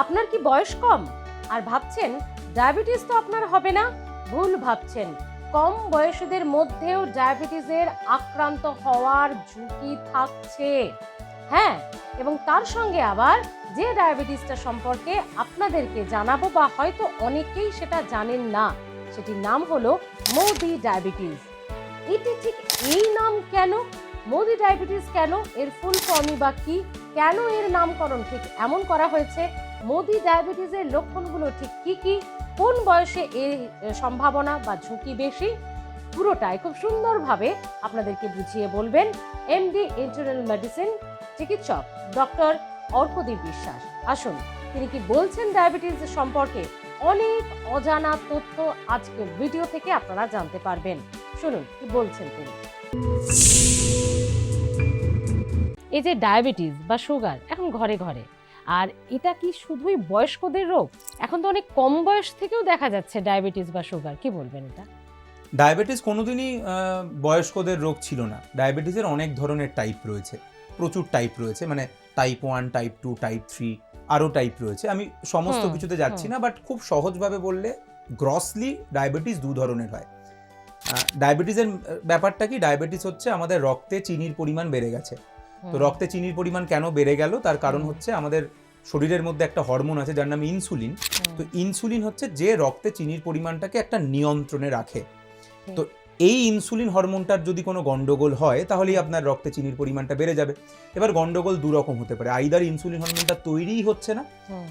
আপনার কি বয়স কম? আর ভাবছেন, ডায়াবেটিস তো আপনার হবে না? ভুল ভাবছেন। কম বয়সীদের মধ্যেও ডায়াবেটিসের আক্রান্ত হওয়ার ঝুঁকি থাকছে। হ্যাঁ এবং তার সঙ্গে আবার যে ডায়াবেটিসটা সম্পর্কে আপনাদেরকে জানাব বা হয়তো অনেকেই সেটা জানেন না, সেটির নাম হলো মোদি ডায়াবেটিস। এটি ঠিক এই নাম কেন? মোদি ডায়াবেটিস কেন? এর ফুল ফর্মই বা কি? কেন এর নামকরণ ঠিক এমন করা হয়েছে? মোদি ডায়াবেটিসের লক্ষণগুলো ঠিক কি কি? কোন বয়সে এর সম্ভাবনা বা ঝুঁকি বেশি? পুরোটাই খুব সুন্দরভাবে আপনাদেরকে বুঝিয়ে বলবেন এমডি ইন্টারনাল মেডিসিন চিকিৎসক ডক্টর অর্কদীপ বিশ্বাস। আসুন, তিনি কি বলছেন ডায়াবেটিস সম্পর্কে? অনেক অজানা তথ্য আজকের ভিডিও থেকে আপনারা জানতে পারবেন। শুনুন, কি বলছেন তিনি? এই যে ডায়াবেটিস বা সুগার, এখন ঘরে ঘরে আর এটা কি শুধুই বয়স্কদের রোগ? এখন তো অনেক কম বয়স থেকেও দেখা যাচ্ছে ডায়াবেটিস বা সুগার। কি বলবেন এটা? ডায়াবেটিস কোনোদিনই বয়স্কদের রোগ ছিল না। ডায়াবেটিসের অনেক ধরনের টাইপ রয়েছে। প্রচুর টাইপ রয়েছে। মানে type one type two type three আরও টাইপ রয়েছে। আমি সমস্ত কিছুতে যাচ্ছি না বাট খুব সহজভাবে বললে গ্রসলি ডায়াবেটিস দু ধরনের হয়। ডায়াবেটিসের ব্যাপারটা কি? ডায়াবেটিস হচ্ছে আমাদের রক্তে চিনির পরিমাণ বেড়ে গেছে। তো রক্তে চিনির পরিমাণ কেন বেড়ে গেল? তার কারণ হচ্ছে আমাদের শরীরের মধ্যে একটা হরমোন আছে যার নাম ইনসুলিন। তো ইনসুলিন হচ্ছে যে রক্তে চিনির পরিমাণটাকে একটা নিয়ন্ত্রণে রাখে। তো এই ইনসুলিন হরমোনটার যদি কোনো গন্ডগোল হয় তাহলেই আপনার রক্তে চিনির পরিমাণটা বেড়ে যাবে। এবার গন্ডগোল দু রকম হতে পারে। আইদার ইনসুলিন হরমোনটা তৈরিই হচ্ছে না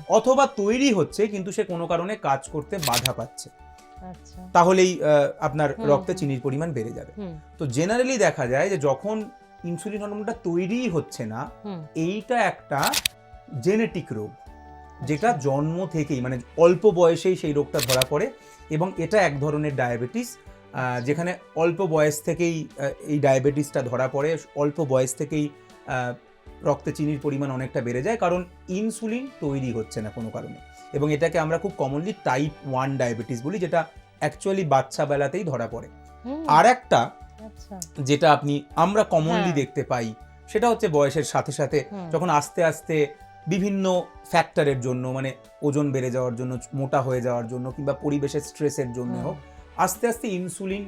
অথবা তৈরি হচ্ছে কিন্তু সে কোনো কারণে কাজ করতে বাধা পাচ্ছে। আচ্ছা। তাহলেই আহ, আপনার রক্তে চিনির পরিমাণ বেড়ে যাবে। তো জেনারেলি দেখা যায় যে যখন ইনসুলিন হরমোনটা তৈরিই হচ্ছে না। এইটা একটা জেনেটিক রোগ যেটা। জন্ম থেকেই মানে অল্প বয়সেই সেই রোগটা ধরা পড়ে এবং এটা এক ধরনের ডায়াবেটিস যেখানে অল্প বয়স থেকেই এই ডায়াবেটিসটা ধরা পড়ে অল্প বয়স থেকেই রক্তে চিনির পরিমাণ অনেকটা বেড়ে যায় কারণ ইনসুলিন তৈরি হচ্ছে না কোনো কারণে। এবং এটাকে আমরা খুব কমনলি টাইপ ওয়ান ডায়াবেটিস বলি যেটা অ্যাকচুয়ালি বাচ্চা বেলাতেই ধরা পড়ে। আর একটা যেটা আপনি আমরা কমনলি হ্যাঁ। দেখতে পাই সেটা হচ্ছে বয়সের সাথে সাথে যখন আস্তে আস্তে বিভিন্ন ফ্যাক্টরের জন্য মানে ওজন বেড়ে যাওয়ার জন্য মোটা হয়ে যাওয়ার জন্য কিংবা পরিবেশের স্ট্রেসের জন্য হোক আস্তে আস্তে ইনসুলিন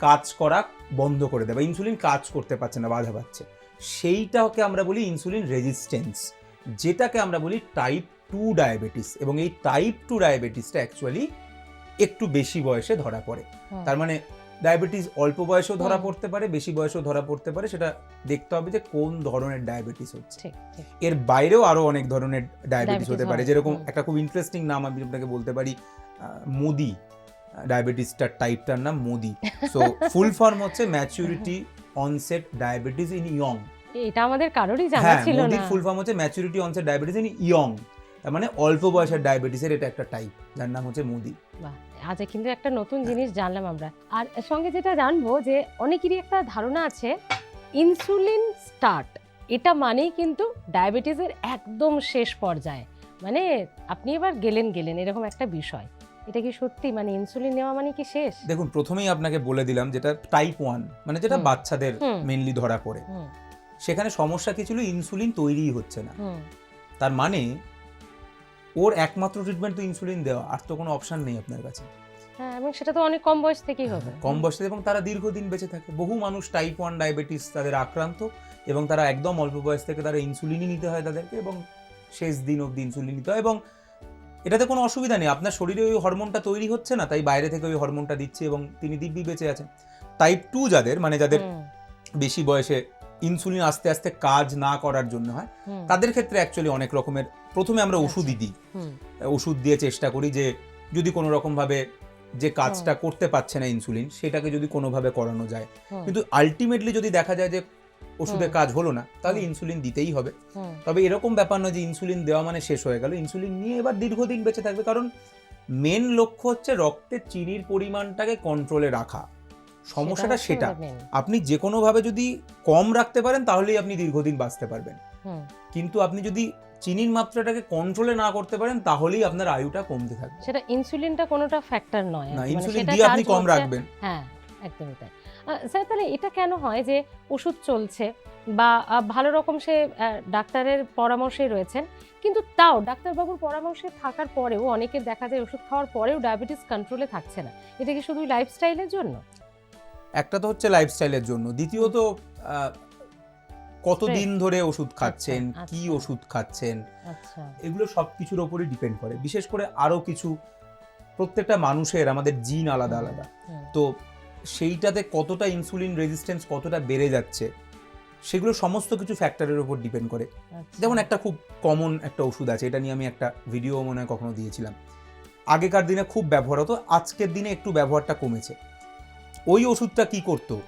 কাজ করা বন্ধ করে দেয় বা ইনসুলিন কাজ করতে পারছে না বাধা পাচ্ছে। সেইটাকে আমরা বলি ইনসুলিন রেজিস্ট্যান্স যেটাকে আমরা বলি টাইপ টু ডায়াবেটিস এবং এই টাইপ টু ডায়াবেটিসটা অ্যাকচুয়ালি একটু বেশি বয়সে ধরা পড়ে। তার মানে ডায়াবেটিস অল্প বয়সেও ধরা পড়তে পারে বেশি বয়সেও ধরা পড়তে পারে সেটা দেখতে হবে যে কোন ধরনের ডায়াবেটিস হচ্ছে। এর বাইরেও আরও অনেক ধরনের ডায়াবেটিস হতে পারে যেরকম একটা খুব ইন্টারেস্টিং নাম আমি আপনাকে বলতে পারি মোদি। ডায়াবেটিসটার টাইপটার নাম মোদি। সো ফুল ফর্ম হচ্ছে maturity onset diabetes in young এটা আমাদের কারোরই জানা হ্যাঁ ছিল মোদির না। ফুল ফর্ম হচ্ছে maturity onset diabetes in young মানে অল্প বয়সের ডায়াবেটিসের এটা একটা টাইপ যার নাম হচ্ছে মুদি। বাহ, আজ কিন্তু একটা নতুন জিনিস জানলাম আমরা। আর সঙ্গে যেটা জানব যে অনেকেরই একটা ধারণা আছে ইনসুলিন স্টার্ট এটা মানেই কিন্তু ডায়াবেটিসের একদম শেষ পর্যায়ে। মানে আপনি এবার গেলেন গেলেন এরকম একটা বিষয়। এটা কি সত্যি? মানে ইনসুলিন নেওয়া মানে কি শেষ? দেখুন প্রথমেই আপনাকে বলে দিলাম যেটা টাইপ ওয়ান মানে যেটা বাচ্চাদের মেনলি ধরা পড়ে। সেখানে সমস্যা কি ছিল? ইনসুলিন তৈরিই হচ্ছে না। তার মানে ওর একমাত্র ট্রিটমেন্ট তো ইনসুলিন দেওয়া আর তো কোনো অপশন নেই আপনার কাছে। হ্যাঁ এবং সেটা তো অনেক কম বয়স থেকেই হবে। কম বয়সে এবং তারা দীর্ঘদিন বেঁচে থাকে। বহু মানুষ টাইপ ওয়ান ডায়াবেটিস তাদের আক্রান্ত এবং তারা একদম অল্প বয়স থেকে তারা ইনসুলিনই নিতে হয় তাদেরকে এবং শেষ দিন অবধি ইনসুলিন নিতে হয় এবং এটাতে কোনো অসুবিধা নেই। আপনার শরীরে ওই হরমোনটা তৈরি হচ্ছে না তাই বাইরে থেকে ওই হরমোনটা দিচ্ছে এবং তিনি দিব্যি বেঁচে আছেন। টাইপ টু যাদের মানে যাদের বেশি বয়সে ইনসুলিন আস্তে আস্তে কাজ না করার জন্য হয় তাদের ক্ষেত্রে অ্যাকচুয়ালি অনেক রকমের প্রথমে আমরা ওষুধই দিই। ওষুধ দিয়ে চেষ্টা করি যে যদি কোনো রকমভাবে যে কাজটা করতে পারছে না ইনসুলিন সেটাকে যদি কোনোভাবে করানো যায়। কিন্তু আলটিমেটলি যদি দেখা যায় যে ওষুধে কাজ হলো না তাহলে ইনসুলিন দিতেই হবে। তবে এরকম ব্যাপার নয় যে ইনসুলিন দেওয়া মানে শেষ হয়ে গেল। ইনসুলিন নিয়ে এবার দীর্ঘদিন বেঁচে থাকবে। কারণ মেন লক্ষ্য হচ্ছে রক্তের চিনির পরিমাণটাকে কন্ট্রোলে রাখা। সমস্যাটা সেটা। আপনি যে কোনোভাবে যদি কম রাখতে পারেন তাহলেই আপনি দীর্ঘদিন বাঁচতে পারবেন। কিন্তু আপনি যদি চিনির মাত্রাটাকে কন্ট্রোলে না করতে পারেন তাহলেই আপনার আয়ুটা কমতে থাকবে। সেটা ইনসুলিনটা কোনোটা ফ্যাক্টর নয়। না কি, মানে ইনসুলিন দিয়ে আপনি কম রাখবেন। হ্যাঁ একদমই তাই। স্যার তাহলে এটা কেন হয় যে ওষুধ চলছে বা ভালো রকম সে ডাক্তারের পরামর্শে রয়েছেন কিন্তু তাও ডাক্তারবাবুর পরামর্শে থাকার পরেও অনেকের দেখা যায় ওষুধ খাওয়ার পরেও ডায়াবেটিস কন্ট্রোলে থাকছে না। এটা কি শুধু লাইফস্টাইলের জন্য? একটা তো হচ্ছে লাইফস্টাইলের জন্য। দ্বিতীয়ত কতদিন ধরে ওষুধ খাচ্ছেন আচ্ছা, কি আচ্ছা। ওষুধ খাচ্ছেন আচ্ছা। এগুলো সব কিছুর ওপরই ডিপেন্ড করে। বিশেষ করে আরও কিছু প্রত্যেকটা মানুষের আমাদের জিন আলাদা আলাদা। তো সেইটাতে কতটা ইনসুলিন রেজিস্ট্যান্স কতটা বেড়ে যাচ্ছে সেগুলো সমস্ত কিছু ফ্যাক্টরের উপর ডিপেন্ড করে। যেমন একটা খুব কমন একটা ওষুধ আছে এটা নিয়ে আমি একটা ভিডিও মনে হয় কখনো দিয়েছিলাম। আগেকার দিনে খুব ব্যবহার হতো আজকের দিনে একটু ব্যবহারটা কমেছে। ওই ওষুধটা কি করতো?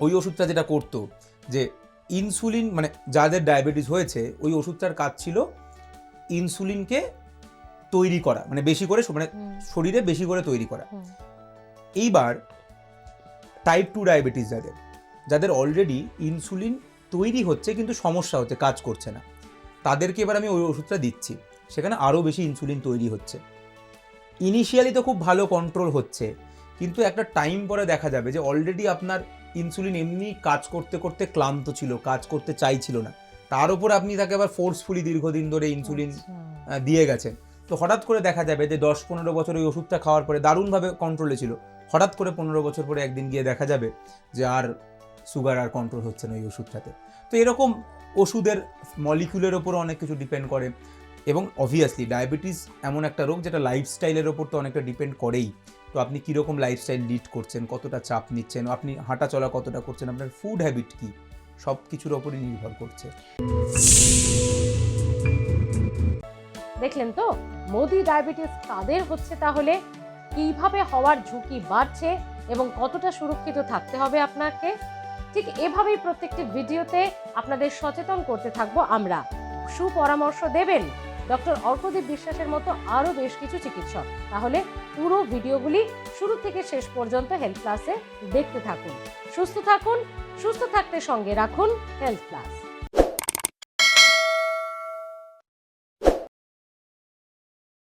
ওই ওষুধটা যেটা করতো যে ইনসুলিন মানে যাদের ডায়াবেটিস হয়েছে ওই ওষুধটার কাজ ছিল ইনসুলিনকে তৈরি করা মানে বেশি করে মানে শরীরে বেশি করে তৈরি করা। এইবার টাইপ টু ডায়াবেটিস যাদের যাদের অলরেডি ইনসুলিন তৈরি হচ্ছে কিন্তু সমস্যা হচ্ছে কাজ করছে না তাদেরকে এবার আমি ওই ওষুধটা দিচ্ছি। সেখানে আরও বেশি ইনসুলিন তৈরি হচ্ছে। ইনিশিয়ালি তো খুব ভালো কন্ট্রোল হচ্ছে কিন্তু একটা টাইম পরে দেখা যাবে যে অলরেডি আপনার ইনসুলিন এমনি কাজ করতে করতে ক্লান্ত ছিল কাজ করতে চাইছিল না। তার উপর আপনি তাকে আবার ফোর্সফুলি দীর্ঘদিন ধরে ইনসুলিন আচ্ছা, দিয়ে গেছেন। তো হঠাৎ করে দেখা যাবে যে দশ পনেরো বছর ওই ওষুধটা খাওয়ার পরে দারুণভাবে কন্ট্রোলে ছিল। হঠাৎ করে পনেরো বছর পরে একদিন গিয়ে দেখা যাবে যে আর সুগার আর কন্ট্রোল হচ্ছে না ওই ওষুধটাতে। তো এরকম ওষুধের মলিকুলের ওপরও অনেক কিছু ডিপেন্ড করে এবং অবভিয়াসলি ডায়াবেটিস এমন একটা রোগ যেটা লাইফস্টাইলের ওপর তো অনেকটা ডিপেন্ড করেই। তো আপনি কীরকম লাইফস্টাইল লিড করছেন? কতটা চাপ নিচ্ছেন? আপনি হাঁটা চলা কতটা করছেন? আপনার ফুড হ্যাবিট কী? সব কিছুর ওপরই নির্ভর করছে। দেখলেন তো? মোদি ডায়াবেটিস কাদের হচ্ছে তাহলে? কীভাবে হওয়ার ঝুঁকি বাড়ছে? এবং কতটা সুরক্ষিত থাকতে হবে আপনাকে? ঠিক এভাবেই প্রত্যেকটি ভিডিওতে আপনাদের সচেতন করতে থাকব আমরা। সুপরামর্শ দেবেন। ডক্টর অর্কদীপ বিশ্বাসের মতো আরও বেশ কিছু চিকিৎসক। তাহলে পুরো ভিডিওগুলি শুরু থেকে শেষ পর্যন্ত হেলথ ক্লাসে দেখতে থাকুন। সুস্থ থাকুন, সুস্থ থাকতে সঙ্গে রাখুন হেলথ ক্লাস